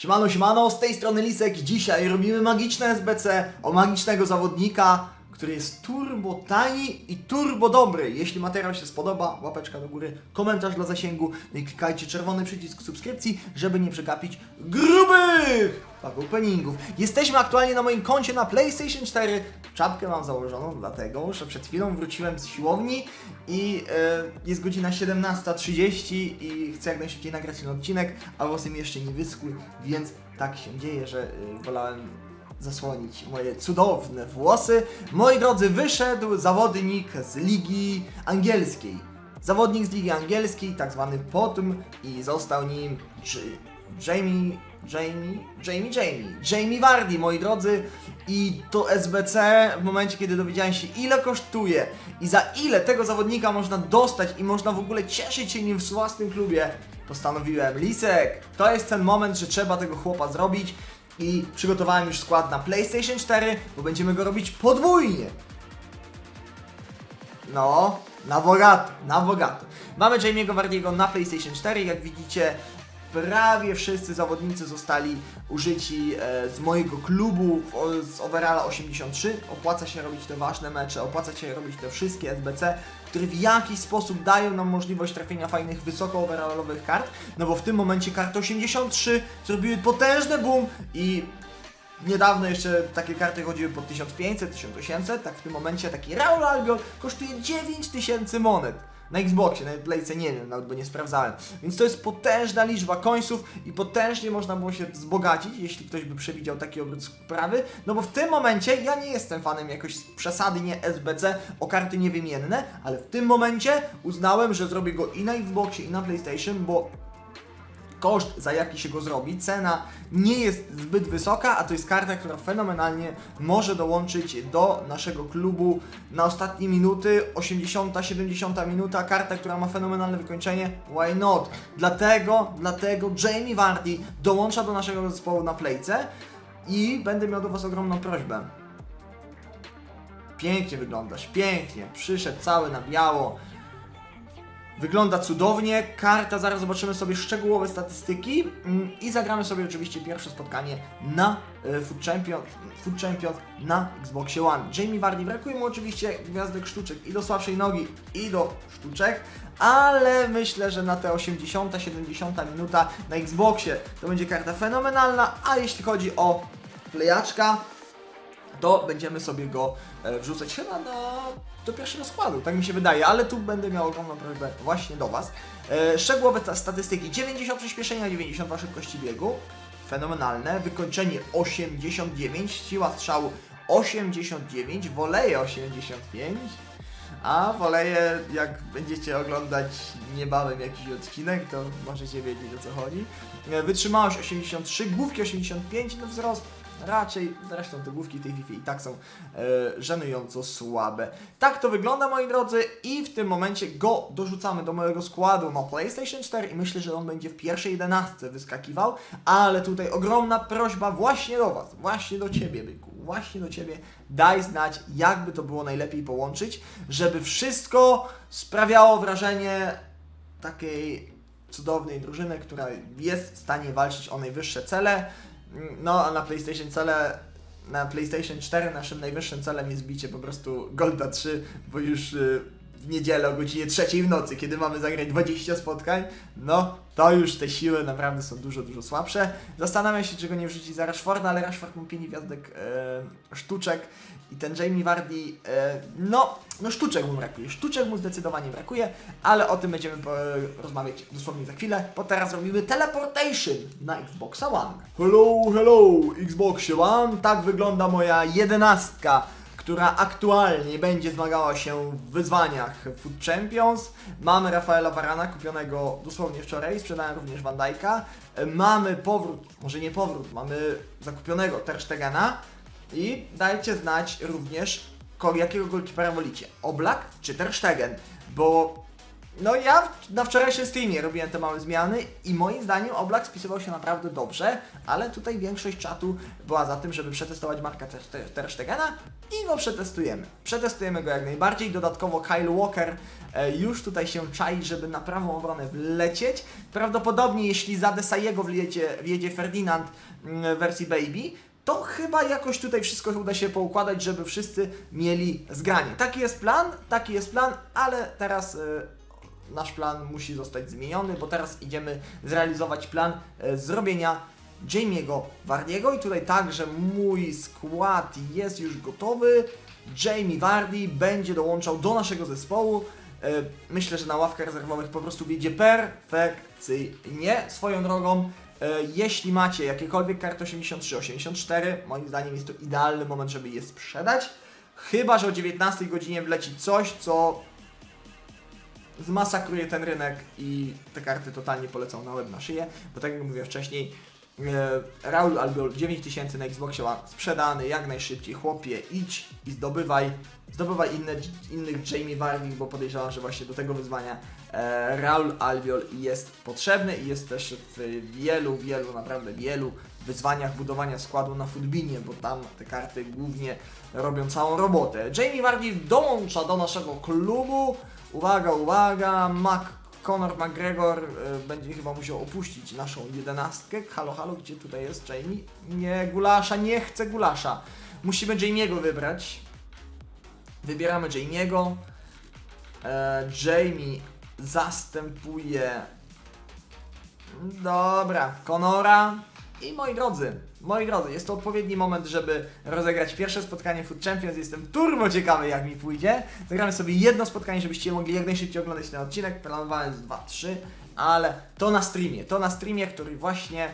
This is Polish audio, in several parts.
Siemano, siemano, z tej strony Lisek. Dzisiaj robimy magiczne SBC o magicznego zawodnika, który jest turbo tani i turbo dobry. Jeśli materiał się spodoba, łapeczka do góry, komentarz dla zasięgu, i klikajcie czerwony przycisk subskrypcji, żeby nie przegapić grubych pack openingów. Jesteśmy aktualnie na moim koncie na PlayStation 4. Czapkę mam założoną, dlatego, że przed chwilą wróciłem z siłowni i e, jest godzina 17.30 i chcę jak najszybciej nagrać ten odcinek, a włosy mi jeszcze nie wyschły, więc tak się dzieje, że e, wolałem zasłonić moje cudowne włosy. Moi drodzy, wyszedł zawodnik z ligi angielskiej. Zawodnik z ligi angielskiej, tak zwany Potum i został nim Jamie, Jamie, Jamie, Jamie, Jamie Vardy, moi drodzy. I to SBC w momencie, kiedy dowiedziałem się ile kosztuje i za ile tego zawodnika można dostać i można w ogóle cieszyć się nim w własnym klubie, postanowiłem, Lisek, to jest ten moment, że trzeba tego chłopa zrobić i przygotowałem już skład na PlayStation 4, bo będziemy go robić podwójnie. No, na bogato, na bogato. Mamy Jamie'ego Wardiego na PlayStation 4, jak widzicie prawie wszyscy zawodnicy zostali użyci e, z mojego klubu z Overalla 83. Opłaca się robić te ważne mecze, opłaca się robić te wszystkie SBC, które w jakiś sposób dają nam możliwość trafienia fajnych wysoko overallowych kart, no bo w tym momencie karty 83 zrobiły potężny boom i Niedawno jeszcze takie karty chodziły po 1500, 1800, tak w tym momencie taki Raul Albion kosztuje 9000 monet. Na Xboxie, na Playce nie wiem, nawet bo nie sprawdzałem. Więc to jest potężna liczba końców i potężnie można było się wzbogacić, jeśli ktoś by przewidział taki obrót sprawy. No bo w tym momencie ja nie jestem fanem jakoś przesadnie SBC o karty niewymienne, ale w tym momencie uznałem, że zrobię go i na Xboxie i na PlayStation, bo koszt, za jaki się go zrobi, cena nie jest zbyt wysoka, a to jest karta, która fenomenalnie może dołączyć do naszego klubu na ostatnie minuty, 80, 70 minuta, karta, która ma fenomenalne wykończenie, why not? Dlatego, dlatego Jamie Vardy dołącza do naszego zespołu na playce i będę miał do Was ogromną prośbę. Pięknie wyglądasz, pięknie, przyszedł cały na biało, Wygląda cudownie, karta, zaraz zobaczymy sobie szczegółowe statystyki. Mm, i zagramy sobie oczywiście pierwsze spotkanie na e, Food Champions, Food Champions na Xboxie One. Jamie Vardy, brakuje mu oczywiście gwiazdek sztuczek i do słabszej nogi i do sztuczek, ale myślę, że na te 80-70 minuta na Xboxie to będzie karta fenomenalna, a jeśli chodzi o plejaczka, to będziemy sobie go e, wrzucać chyba na, do pierwszego składu, tak mi się wydaje, ale tu będę miał ogromną prośbę właśnie do Was. E, szczegółowe ta statystyki, 90 przyspieszenia, 92 szybkości biegu, fenomenalne, wykończenie 89, siła strzału 89, woleje 85, a woleje, jak będziecie oglądać niebawem jakiś odcinek, to możecie wiedzieć o co chodzi. E, Wytrzymałość 83, główki 85, no wzrost raczej, zresztą te główki tej FIFA i tak są e, żenująco słabe. Tak to wygląda moi drodzy i w tym momencie go dorzucamy do mojego składu na PlayStation 4 i myślę, że on będzie w pierwszej jedenastce wyskakiwał, ale tutaj ogromna prośba właśnie do Was, właśnie do Ciebie byku, właśnie do Ciebie, daj znać jakby to było najlepiej połączyć, żeby wszystko sprawiało wrażenie takiej cudownej drużyny, która jest w stanie walczyć o najwyższe cele. No, a na PlayStation cele, na PlayStation 4 naszym najwyższym celem jest bicie po prostu Golda 3, bo już y, w niedzielę o godzinie 3 w nocy, kiedy mamy zagrać 20 spotkań, no to już te siły naprawdę są dużo, dużo słabsze. Zastanawiam się, czy go nie wrzucić za Rashforda, ale Rashford ma 5 gwiazdek e, sztuczek i ten Jamie Vardy, e, no, no sztuczek mu brakuje, sztuczek mu zdecydowanie brakuje, ale o tym będziemy rozmawiać dosłownie za chwilę, bo teraz robimy teleportation na Xboxa One. Hello, hello, Xbox One, tak wygląda moja jedenastka która aktualnie będzie zmagała się w wyzwaniach Food Champions. Mamy Rafaela Varana, kupionego dosłownie wczoraj, sprzedałem również Van Dijk'a. Mamy powrót, może nie powrót, mamy zakupionego Ter Stegena i dajcie znać również, jakiego golkipera wolicie, Oblak czy Ter Stegen, bo No ja w- na wczorajszym streamie robiłem te małe zmiany i moim zdaniem Oblak spisywał się naprawdę dobrze, ale tutaj większość czatu była za tym, żeby przetestować Marka Ter- Ter- Ter i go przetestujemy. Przetestujemy go jak najbardziej, dodatkowo Kyle Walker e, już tutaj się czai, żeby na prawą obronę wlecieć. Prawdopodobnie jeśli za Desaiego wjedzie, wjedzie Ferdinand mm, w wersji Baby, to chyba jakoś tutaj wszystko uda się poukładać, żeby wszyscy mieli zgranie. Taki jest plan, taki jest plan, ale teraz e, nasz plan musi zostać zmieniony, bo teraz idziemy zrealizować plan e, zrobienia Jamie'ego Wardiego i tutaj także mój skład jest już gotowy. Jamie Vardy będzie dołączał do naszego zespołu. E, Myślę, że na ławkach rezerwowych po prostu wiedzie perfekcyjnie swoją drogą. E, Jeśli macie jakiekolwiek karty 83, 84, moim zdaniem jest to idealny moment, żeby je sprzedać. Chyba, że o 19 godzinie wleci coś, co zmasakruje ten rynek i te karty totalnie polecą na łeb na szyję, bo tak jak mówiłem wcześniej, Raul Albiol 9000 na Xboxie One sprzedany jak najszybciej, chłopie, idź i zdobywaj, zdobywaj inne, innych Jamie Vardy, bo podejrzewam, że właśnie do tego wyzwania e, Raul Albiol jest potrzebny i jest też w wielu, wielu, naprawdę wielu wyzwaniach budowania składu na Footbinie, bo tam te karty głównie robią całą robotę. Jamie Vardy dołącza do naszego klubu, Uwaga, uwaga, Mac, Conor McGregor y, będzie chyba musiał opuścić naszą jedenastkę. Halo, halo, gdzie tutaj jest Jamie? Nie, Gulasza, nie chcę Gulasza. Musimy Jamie'ego wybrać. Wybieramy Jamie'ego. E, Jamie zastępuje... Dobra, Conora. I moi drodzy, moi drodzy, jest to odpowiedni moment, żeby rozegrać pierwsze spotkanie Food Champions. Jestem turbo ciekawy, jak mi pójdzie. Zagramy sobie jedno spotkanie, żebyście mogli jak najszybciej oglądać ten odcinek. Planowałem z 2-3, ale to na streamie. To na streamie, który właśnie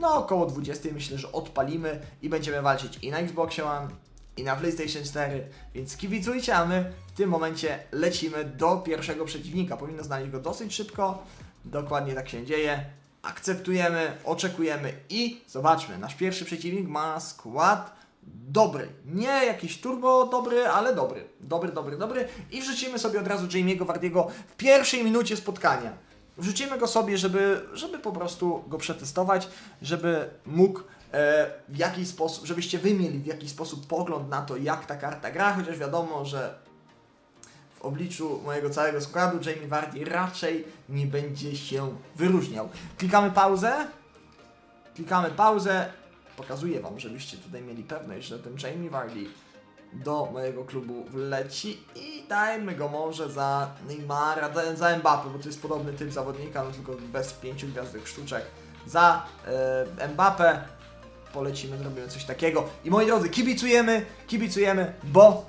no około 20 myślę, że odpalimy i będziemy walczyć i na Xboxie One, i na PlayStation 4, więc kibicujcie, a my w tym momencie lecimy do pierwszego przeciwnika. Powinno znaleźć go dosyć szybko, dokładnie tak się dzieje. Akceptujemy, oczekujemy i zobaczmy, nasz pierwszy przeciwnik ma skład dobry. Nie jakiś turbo dobry, ale dobry. Dobry, dobry, dobry. I wrzucimy sobie od razu Jamie'ego Wardiego w pierwszej minucie spotkania. Wrzucimy go sobie, żeby, żeby po prostu go przetestować, żeby mógł e, w jakiś sposób, żebyście wy mieli w jakiś sposób pogląd na to, jak ta karta gra, chociaż wiadomo, że obliczu mojego całego składu Jamie Vardy raczej nie będzie się wyróżniał. Klikamy pauzę. Klikamy pauzę. Pokazuję Wam, żebyście tutaj mieli pewność, że ten Jamie Vardy do mojego klubu wleci i dajmy go może za Neymara, za, Mbappé, bo to jest podobny typ zawodnika, no tylko bez pięciu gwiazdek sztuczek. Za e, Mbappé polecimy, zrobimy coś takiego. I moi drodzy, kibicujemy, kibicujemy, bo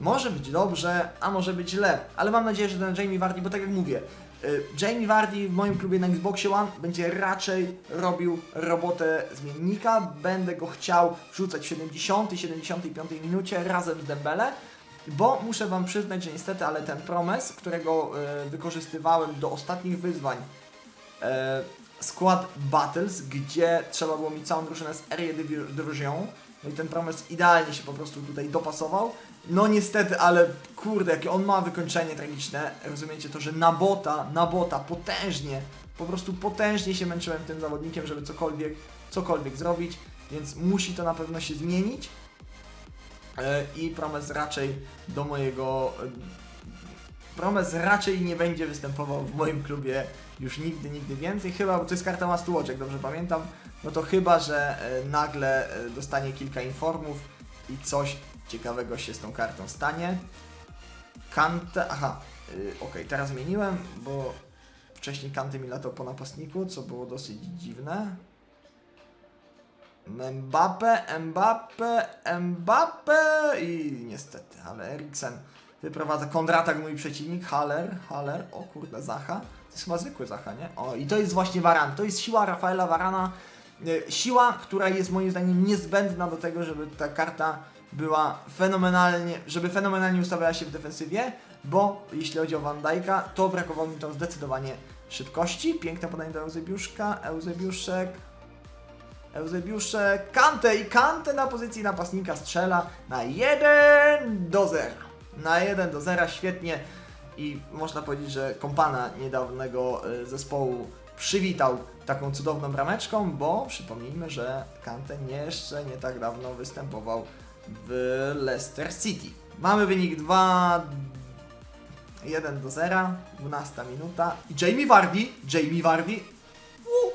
może być dobrze, a może być źle, ale mam nadzieję, że ten Jamie Vardy, bo tak jak mówię, y, Jamie Vardy w moim klubie na Xboxie One będzie raczej robił robotę zmiennika. Będę go chciał wrzucać w 70, 75 minucie razem z Dembele, bo muszę Wam przyznać, że niestety, ale ten promes, którego y, wykorzystywałem do ostatnich wyzwań, e, skład Battles, gdzie trzeba było mi całą drużynę z Area Divi- Division. No i ten promes idealnie się po prostu tutaj dopasował. No niestety, ale kurde, jakie on ma wykończenie tragiczne. Rozumiecie to, że na bota, na bota potężnie, po prostu potężnie się męczyłem tym zawodnikiem, żeby cokolwiek, cokolwiek zrobić, więc musi to na pewno się zmienić. E, I promes raczej do mojego Promes raczej nie będzie występował w moim klubie już nigdy, nigdy więcej. Chyba, bo to jest karta Must Watch, jak dobrze pamiętam. No to chyba, że e, nagle e, dostanie kilka informów i coś ciekawego się z tą kartą stanie. Kantę, aha, y, okej, teraz zmieniłem, bo wcześniej Kanty mi latał po napastniku, co było dosyć dziwne. Mbappe, Mbappe, Mbappe i niestety, ale Eriksen wyprowadza kontratak mój przeciwnik, Haller, Haller, o kurde, Zacha. To jest chyba zwykły Zacha, nie? O, i to jest właśnie Varan, to jest siła Rafaela Varana, e, siła, która jest moim zdaniem niezbędna do tego, żeby ta karta była fenomenalnie, żeby fenomenalnie ustawiała się w defensywie, bo jeśli chodzi o Van Dijk'a, to brakowało mi tam zdecydowanie szybkości. Piękne podanie do Eusebiuszka, Eusebiuszek, Eusebiuszek, Kante i Kante na pozycji napastnika strzela na 1 do 0. Na 1 do 0, świetnie. i można powiedzieć, że kompana niedawnego e, zespołu przywitał taką cudowną brameczką, bo przypomnijmy, że Kante jeszcze nie tak dawno występował w Leicester City. Mamy wynik 2 1 do 0, 12 minuta i Jamie Vardy, Jamie Vardy u,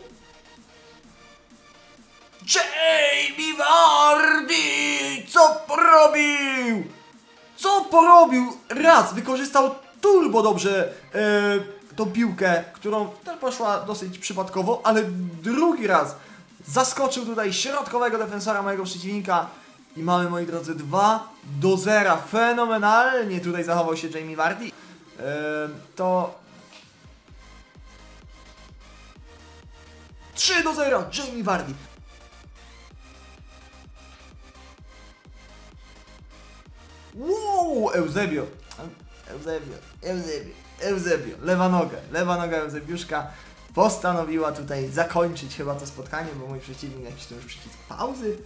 Jamie Vardy! Co porobił? Co porobił? Raz wykorzystał turbo dobrze e, tą piłkę, którą poszła dosyć przypadkowo, ale drugi raz zaskoczył tutaj środkowego defensora mojego przeciwnika i mamy, moi drodzy, 2 do 0. Fenomenalnie tutaj zachował się Jamie Vardy. E, to 3 do 0. Jamie Vardy. Wow, Eusebio. Eusebio, Eusebio, Eusebio. Lewa noga, lewa noga Eusebiuszka postanowiła tutaj zakończyć chyba to spotkanie, bo mój przeciwnik jakiś tu już przycisk pauzy.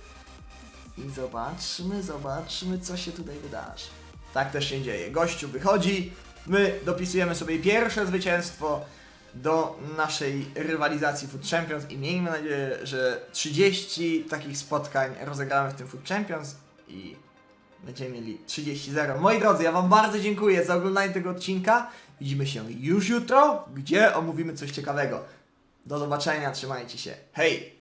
I zobaczmy, zobaczmy, co się tutaj wydarzy. Tak też się dzieje. Gościu wychodzi, my dopisujemy sobie pierwsze zwycięstwo do naszej rywalizacji Food Champions i miejmy nadzieję, że 30 takich spotkań rozegramy w tym Food Champions i będziemy mieli 30-0. Moi drodzy, ja Wam bardzo dziękuję za oglądanie tego odcinka. Widzimy się już jutro, gdzie omówimy coś ciekawego. Do zobaczenia, trzymajcie się. Hej!